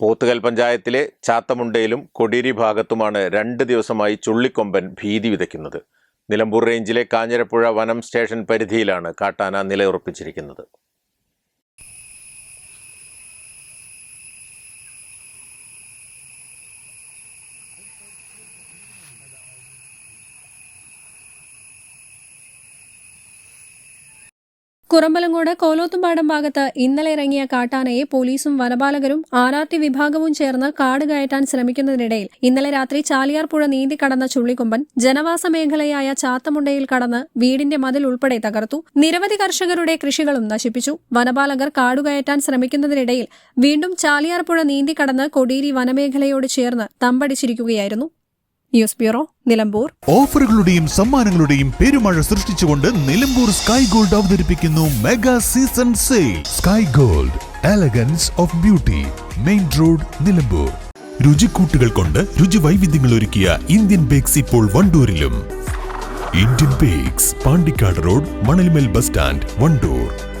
പോത്തുകൽ പഞ്ചായത്തിലെ ചാത്തമുണ്ടയിലും കൊടിയേരി ഭാഗത്തുമാണ് രണ്ട് ദിവസമായി ചുള്ളിക്കൊമ്പൻ ഭീതി വിതയ്ക്കുന്നത്. നിലമ്പൂർ റേഞ്ചിലെ കാഞ്ഞിരപ്പുഴ വനം സ്റ്റേഷൻ പരിധിയിലാണ് കാട്ടാന നിലയുറപ്പിച്ചിരിക്കുന്നത്. കുറമ്പലങ്ങോട് കോലോത്തുംപാടം ഭാഗത്ത് ഇന്നലെ ഇറങ്ങിയ കാട്ടാനയെ പോലീസും വനപാലകരും ആറാത്തി വിഭാഗവും ചേർന്ന് കാട് കയറ്റാൻ ശ്രമിക്കുന്നതിനിടയിൽ ഇന്നലെ രാത്രി ചാലിയാർ പുഴ നീന്തിക്കടന്ന ചുള്ളിക്കൊമ്പൻ ജനവാസ മേഖലയായ ചാത്തമുണ്ടയിൽ കടന്ന് വീടിന്റെ മതിൽ ഉൾപ്പെടെ തകർത്തു. നിരവധി കർഷകരുടെ കൃഷികളും നശിപ്പിച്ചു. വനപാലകർ കാടുകയറ്റാൻ ശ്രമിക്കുന്നതിനിടയിൽ വീണ്ടും ചാലിയാർ പുഴ നീന്തിക്കടന്ന് കൊടിയേരി വനമേഖലയോട് ചേർന്ന് തമ്പടിച്ചിരിക്കുകയായിരുന്നു. News bureau Nilambur. ഓഫറുകളുടെയും സമ്മാനങ്ങളുടെയും പെരുമഴ സൃഷ്ടിച്ചുകൊണ്ട് നിലമ്പൂർ സ്കൈ ഗോൾഡ് അവതരിപ്പിക്കുന്നു mega season sale. Sky gold elegance of beauty main road Nilambur. രുചിക്കൂട്ടുകൾ കൊണ്ട് രുചി വൈവിധ്യങ്ങൾ ഒരുക്കിയ ഇന്ത്യൻ ബേക്സ് ഇപ്പോൾ വണ്ടൂരിലും. Indian bakes Pandikkad road Manalmel bus stand Wandoor.